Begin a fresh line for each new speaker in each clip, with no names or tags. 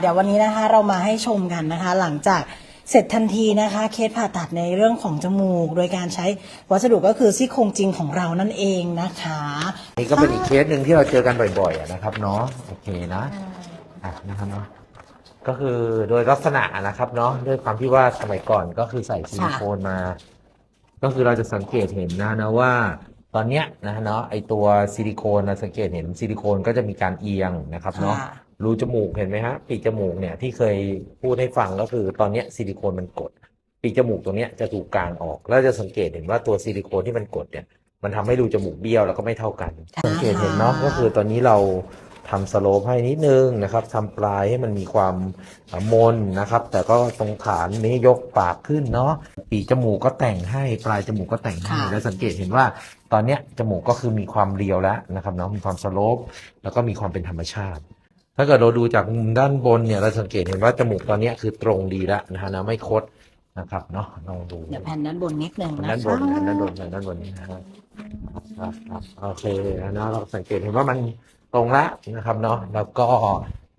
เดี๋ยววันนี้นะคะเรามาให้ชมกันนะคะ หลังจากเสร็จทันทีนะคะ เคสผ่าตัดในเรื่องของจมูก โดยการใช้วัสดุก็คือซี่โครงจริงของเรานั่นเองนะคะ
นี่ก็เป็นอีกเคสหนึ่งที่เราเจอกันบ่อยๆอะนะครับเนาะโอเคนะอะนะครับเนาะก็คือโดยลักษณะนะครับเนาะด้วยความที่ว่าสมัยก่อนก็คือใส่ซิลิโคนมา ก็คือเราจะสังเกตเห็นนะนะว่า ตอนเนี้ยนะเนาะไอตัวซิลิโคนนะสังเกตเห็นซิลิโคนก็จะมีการเอียงนะครับเนาะ
ค่ะ
รูจมูกเห็นไหมฮะปีกจมูกเนี่ยที่เคยพูดให้ฟังก็คือตอนเนี้ยซิลิโคนมันกด ปีกจมูกตรงเนี้ยจะถูกกางออก แล้วจะสังเกตเห็นว่าตัวซิลิโคนที่มันกดเนี่ยมันทำให้รูจมูกเบี้ยวแล้วก็ไม่เท่ากัน
ค่ะ
สังเกตเห็นเนาะก็คือตอนนี้เรา ทำสโลปให้นิดนึงนะครับทำปลายให้มันมีความอะมนนะครับ แต่ก็ตรงฐานนี้ยกปากขึ้นเนาะปีกจมูกก็แต่งให้ปลายจมูกก็แต่งให้
ค่ะ
แล้วสังเกตเห็นว่าตอนเนี้ยจมูกก็คือมีความเรียวแล้วนะครับเนาะมีความสโลปแล้วก็มีความเป็นธรรมชาติ ถ้าเกิดเราดูจากมุมด้านบนเนี่ยเราสังเกตเห็นว่าจมูกตอนเนี้ยคือตรงดีแล้วนะฮะนะไม่คดนะครับเนาะลองดู
เดี๋ยวแผ่นด้านบนนิดนึงนะคะ
ด้านบนนะด้านบนนะด้านบนนี่นะครับครับครับโอเคนะเราสังเกตเห็นว่ามัน ตรงละนะครับเนาะแล้วก็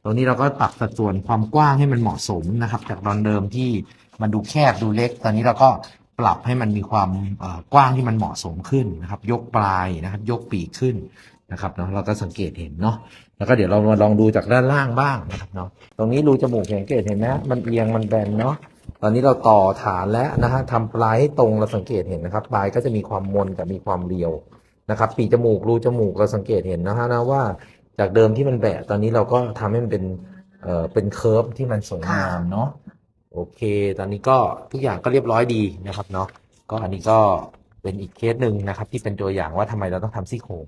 ตรงนี้เราก็ปรับสัดส่วนความกว้างให้มันเหมาะสมนะครับ จากตอนเดิมที่มันดูแคบดูเล็ก ตอนนี้เราก็ปรับให้มันมีความกว้างที่มันเหมาะสมขึ้นนะครับ ยกปลายนะครับ ยกปีกขึ้นนะครับเนาะเราก็สังเกตเห็นเนาะแล้วก็เดี๋ยวเรามาลองดูจากด้านล่างบ้างนะครับเนาะตรงนี้รูจมูกสังเกตเห็นไหมมันเอียงมันแบนเนาะตอนนี้เราต่อฐานแล้วนะฮะทำปลายให้ตรงเราสังเกตเห็นนะครับ ปลายก็จะมีความมนแต่มีความเรียว นะครับปีกจมูกรูจมูกเราสังเกตเห็นนะฮะนะว่าจากเดิมที่มันแบะตอนนี้เราก็ทำให้มันเป็นเอ่อเป็นเคิร์ฟที่มันสวยงามเนาะโอเค ตอนนี้ก็ทุกอย่างก็เรียบร้อยดีนะครับเนาะก็อันนี้ก็เป็นอีกเคสหนึ่งนะครับ ที่เป็นตัวอย่างว่าทำไมเราต้องทำซี่โครง